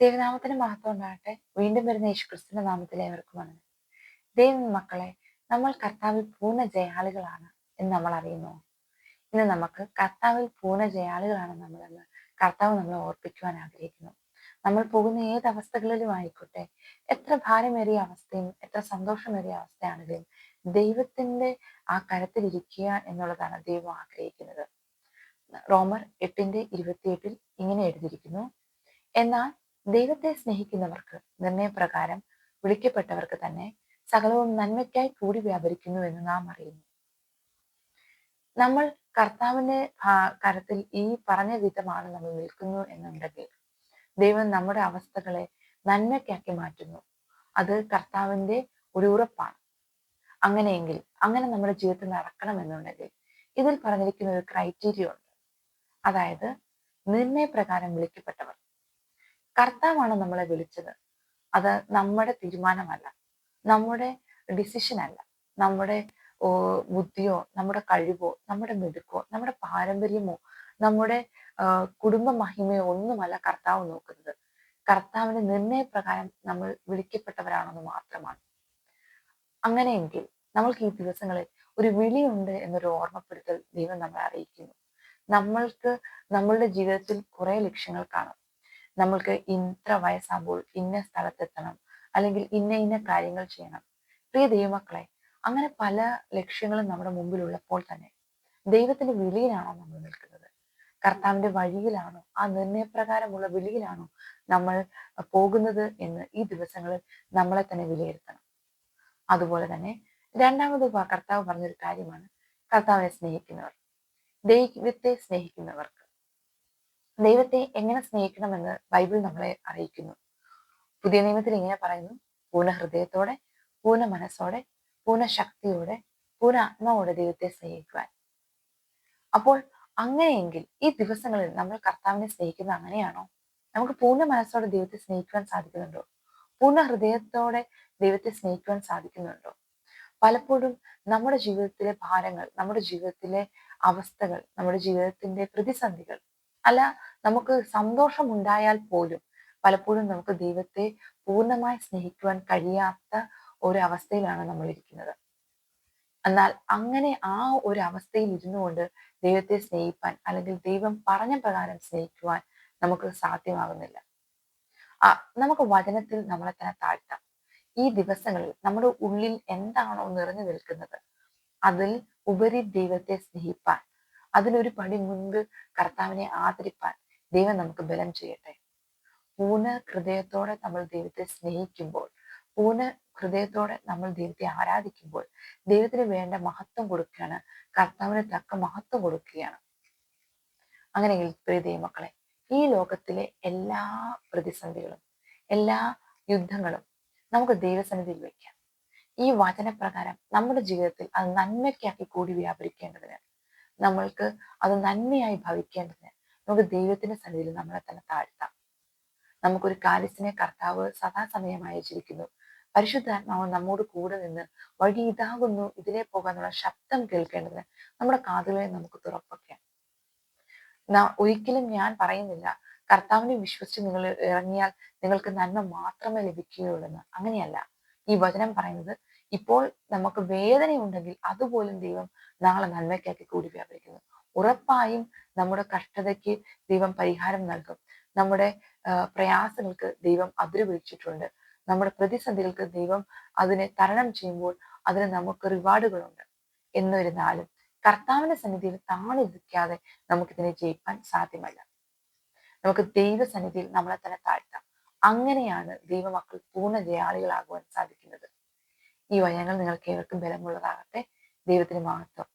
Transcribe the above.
ദൈവനാമത്തിന് മഹത്വം ഉണ്ടാകട്ടെ. വീണ്ടും വരുന്ന യേശുക്രിസ്തുവിന്റെ നാമത്തിൽ ഏവർക്കും വന്നത് ദൈവം മക്കളെ നമ്മൾ കർത്താവിൽ പൂർണ ജയാളികളാണ് എന്ന് നമ്മൾ അറിയുന്നു. ഇന്ന് നമുക്ക് കർത്താവിൽ പൂർണ ജയാളികളാണ് നമ്മളെന്ന് കർത്താവ് നമ്മളെ ഓർപ്പിക്കുവാൻ ആഗ്രഹിക്കുന്നു. നമ്മൾ പോകുന്ന ഏത് അവസ്ഥകളിലും ആയിക്കോട്ടെ എത്ര ഭാരമേറിയ അവസ്ഥയും എത്ര സന്തോഷമേറിയ അവസ്ഥയാണെങ്കിലും ദൈവത്തിന്റെ ആ കരത്തിലിരിക്കുക എന്നുള്ളതാണ് ദൈവം ആഗ്രഹിക്കുന്നത്. റോമർ എട്ടിന്റെ ഇരുപത്തിയെട്ടിൽ ഇങ്ങനെ എഴുതിയിരിക്കുന്നു എന്നാൽ ദൈവത്തെ സ്നേഹിക്കുന്നവർക്ക് നിർണയപ്രകാരം വിളിക്കപ്പെട്ടവർക്ക് തന്നെ സകലവും നന്മയ്ക്കായി കൂടി വ്യാപരിക്കുന്നു എന്ന് നാം അറിയുന്നു. നമ്മൾ കർത്താവിന്റെ കരത്തിൽ ഈ പറഞ്ഞ വിധമാണ് നമ്മൾ നിൽക്കുന്നു എന്നുണ്ടെങ്കിൽ ദൈവം നമ്മുടെ അവസ്ഥകളെ നന്മയ്ക്കാക്കി മാറ്റുന്നു. അത് കർത്താവിന്റെ ഒരു ഉറപ്പാണ്. അങ്ങനെയെങ്കിൽ അങ്ങനെ നമ്മുടെ ജീവിതത്തിൽ നടക്കണമെന്നുണ്ടെങ്കിൽ ഇതിൽ പറഞ്ഞിരിക്കുന്ന ഒരു ക്രൈറ്റീരിയ ഉണ്ട്. അതായത് നിർണയപ്രകാരം വിളിക്കപ്പെട്ടവർ. കർത്താവാണ് നമ്മളെ വിളിച്ചത്. അത് നമ്മുടെ തീരുമാനമല്ല. നമ്മുടെ ഡിസിഷൻ അല്ല. നമ്മുടെ ബുദ്ധിയോ നമ്മുടെ കഴിവോ നമ്മുടെ മിടുക്കോ നമ്മുടെ പാരമ്പര്യമോ നമ്മുടെ കുടുംബ മഹിമയോ ഒന്നുമല്ല കർത്താവ് നോക്കുന്നത്. കർത്താവിന്റെ നിർണയപ്രകാരം നമ്മൾ വിളിക്കപ്പെട്ടവരാണെന്ന് മാത്രമാണ്. അങ്ങനെയെങ്കിൽ നമ്മൾക്ക് ഈ ദിവസങ്ങളിൽ ഒരു വിളിയുണ്ട് എന്നൊരു ഓർമ്മപ്പെടുത്തൽ ദൈവം നമ്മളെ അറിയിക്കുന്നു. നമ്മൾക്ക് നമ്മളുടെ ജീവിതത്തിൽ കുറെ ലക്ഷ്യങ്ങൾ കാണും. നമ്മൾക്ക് ഇത്ര വയസ്സാകുമ്പോൾ ഇന്ന സ്ഥലത്തെത്തണം അല്ലെങ്കിൽ ഇന്ന ഇന്ന കാര്യങ്ങൾ ചെയ്യണം. പ്രിയ ദൈവമക്കളെ അങ്ങനെ പല ലക്ഷ്യങ്ങളും നമ്മുടെ മുമ്പിലുള്ളപ്പോൾ തന്നെ ദൈവത്തിന്റെ വിളിയിലാണോ നമ്മൾ നിൽക്കുന്നത്? കർത്താവിന്റെ വഴിയിലാണോ? ആ നിർണയപ്രകാരമുള്ള വിളിയിലാണോ നമ്മൾ പോകുന്നത് എന്ന് ഈ ദിവസങ്ങളിൽ നമ്മളെ തന്നെ വിലയിരുത്തണം. അതുപോലെ തന്നെ രണ്ടാമത് കർത്താവ് പറഞ്ഞൊരു കാര്യമാണ്. കർത്താവിനെ സ്നേഹിക്കുന്നവർ ദൈവത്തെ സ്നേഹിക്കുന്നവർക്ക് ദൈവത്തെ എങ്ങനെ സ്നേഹിക്കണമെന്ന് ബൈബിൾ നമ്മളെ അറിയിക്കുന്നു. പുതിയ നിയമത്തിൽ ഇങ്ങനെ പറയുന്നു. പൂർണ ഹൃദയത്തോടെ പൂർണ മനസ്സോടെ പൂർണ ശക്തിയോടെ പൂർണ ആത്മാവോടെ ദൈവത്തെ സ്നേഹിക്കുവാൻ. അപ്പോൾ അങ്ങനെയെങ്കിൽ ഈ ദിവസങ്ങളിൽ നമ്മൾ കർത്താവിനെ സ്നേഹിക്കുന്നത് അങ്ങനെയാണോ? നമുക്ക് പൂർണ മനസ്സോടെ ദൈവത്തെ സ്നേഹിക്കുവാൻ സാധിക്കുന്നുണ്ടോ? പൂർണ ഹൃദയത്തോടെ ദൈവത്തെ സ്നേഹിക്കുവാൻ സാധിക്കുന്നുണ്ടോ? പലപ്പോഴും നമ്മുടെ ജീവിതത്തിലെ ഭാരങ്ങൾ നമ്മുടെ ജീവിതത്തിലെ അവസ്ഥകൾ നമ്മുടെ ജീവിതത്തിന്റെ പ്രതിസന്ധികൾ അല്ല നമുക്ക് സന്തോഷമുണ്ടായാൽ പോലും പലപ്പോഴും നമുക്ക് ദൈവത്തെ പൂർണമായി സ്നേഹിക്കുവാൻ കഴിയാത്ത ഒരവസ്ഥയിലാണ് നമ്മൾ ഇരിക്കുന്നത് എന്നാൽ അങ്ങനെ ആ ഒരു അവസ്ഥയിൽ ഇരുന്നു കൊണ്ട് ദൈവത്തെ സ്നേഹിപ്പാൻ അല്ലെങ്കിൽ ദൈവം പറഞ്ഞ പ്രകാരം സ്നേഹിക്കുവാൻ നമുക്ക് സാധ്യമാകുന്നില്ല. ആ നമുക്ക് വചനത്തിൽ നമ്മളെ തന്നെ താഴ്ത്താം. ഈ ദിവസങ്ങളിൽ നമ്മുടെ ഉള്ളിൽ എന്താണോ നിറഞ്ഞു നിൽക്കുന്നത് അതിൽ ഉപരി ദൈവത്തെ സ്നേഹിപ്പാൻ അതിനൊരു പടി മുൻപ് കർത്താവിനെ ആദരിപ്പാൻ ദൈവം നമുക്ക് ബലം ചെയ്യട്ടെ. പൂർണ ഹൃദയത്തോടെ നമ്മൾ ദൈവത്തെ സ്നേഹിക്കുമ്പോൾ പൂർണ ഹൃദയത്തോടെ നമ്മൾ ദൈവത്തെ ആരാധിക്കുമ്പോൾ ദൈവത്തിന് വേണ്ട മഹത്വം കൊടുക്കുകയാണ്. കർത്താവിന് തക്ക മഹത്വം കൊടുക്കുകയാണ്. അങ്ങനെയെങ്കിൽ പ്രിയ ദൈവമക്കളെ ഈ ലോകത്തിലെ എല്ലാ പ്രതിസന്ധികളും എല്ലാ യുദ്ധങ്ങളും നമുക്ക് ദൈവസന്നിധിയിൽ വയ്ക്കാം ഈ വചനപ്രകാരം നമ്മുടെ ജീവിതത്തിൽ അത് നന്മയ്ക്കാക്കി കൂടി വ്യാപരിക്കേണ്ടതിന് നമ്മൾക്ക് അത് നന്മയായി ഭവിക്കേണ്ടതിന് നമുക്ക് ദൈവത്തിന്റെ സന്നിധിയിൽ നമ്മളെ തന്നെ താഴ്ത്താം. നമുക്കൊരു കാലിസിനെ കർത്താവ് സദാസമയം അയച്ചിരിക്കുന്നു പരിശുദ്ധാത്മാവ് നമ്മോട് കൂടെ നിന്ന് വഴി ഇതാകുന്നു. ഇതിലെ പോകാനുള്ള ശബ്ദം കേൾക്കേണ്ടതിന് നമ്മുടെ കാതുകളെ നമുക്ക് തുറപ്പൊക്കെ ഒരിക്കലും ഞാൻ പറയുന്നില്ല കർത്താവിനെ വിശ്വസിച്ച് നിങ്ങൾ ഇറങ്ങിയാൽ നിങ്ങൾക്ക് നന്മ മാത്രമേ ലഭിക്കുകയുള്ളൂ എന്ന്. അങ്ങനെയല്ല. ഈ വചനം പറയുന്നത് ഇപ്പോൾ നമുക്ക് വേദനയുണ്ടെങ്കിൽ അതുപോലും ദൈവം നാളെ നന്മയ്ക്കാക്കി കൂടി വ്യാപരിക്കുന്നു. ഉറപ്പായും നമ്മുടെ കഷ്ടതയ്ക്ക് ദൈവം പരിഹാരം നൽകും. നമ്മുടെ പ്രയാസങ്ങൾക്ക് ദൈവം അതിര് വിളിച്ചിട്ടുണ്ട്. നമ്മുടെ പ്രതിസന്ധികൾക്ക് ദൈവം അതിനെ തരണം ചെയ്യുമ്പോൾ അതിന് നമുക്ക് റിവാർഡുകളുണ്ട്. എന്നിരുന്നാലും കർത്താവിന്റെ സന്നിധിയിൽ താണിരിക്കാതെ നമുക്കിതിനെ ജയിക്കാൻ സാധ്യമല്ല. നമുക്ക് ദൈവസന്നിധിയിൽ നമ്മളെ തന്നെ താഴ്ത്താം. അങ്ങനെയാണ് ദൈവമക്കൾ പൂർണ ജയാളികളാകുവാൻ സാധിക്കുന്നത്. ഈ വചനങ്ങൾ നിങ്ങൾക്ക് ഏവർക്കും ബലമുള്ളതാകട്ടെ. ദൈവത്തിന് മഹത്വം.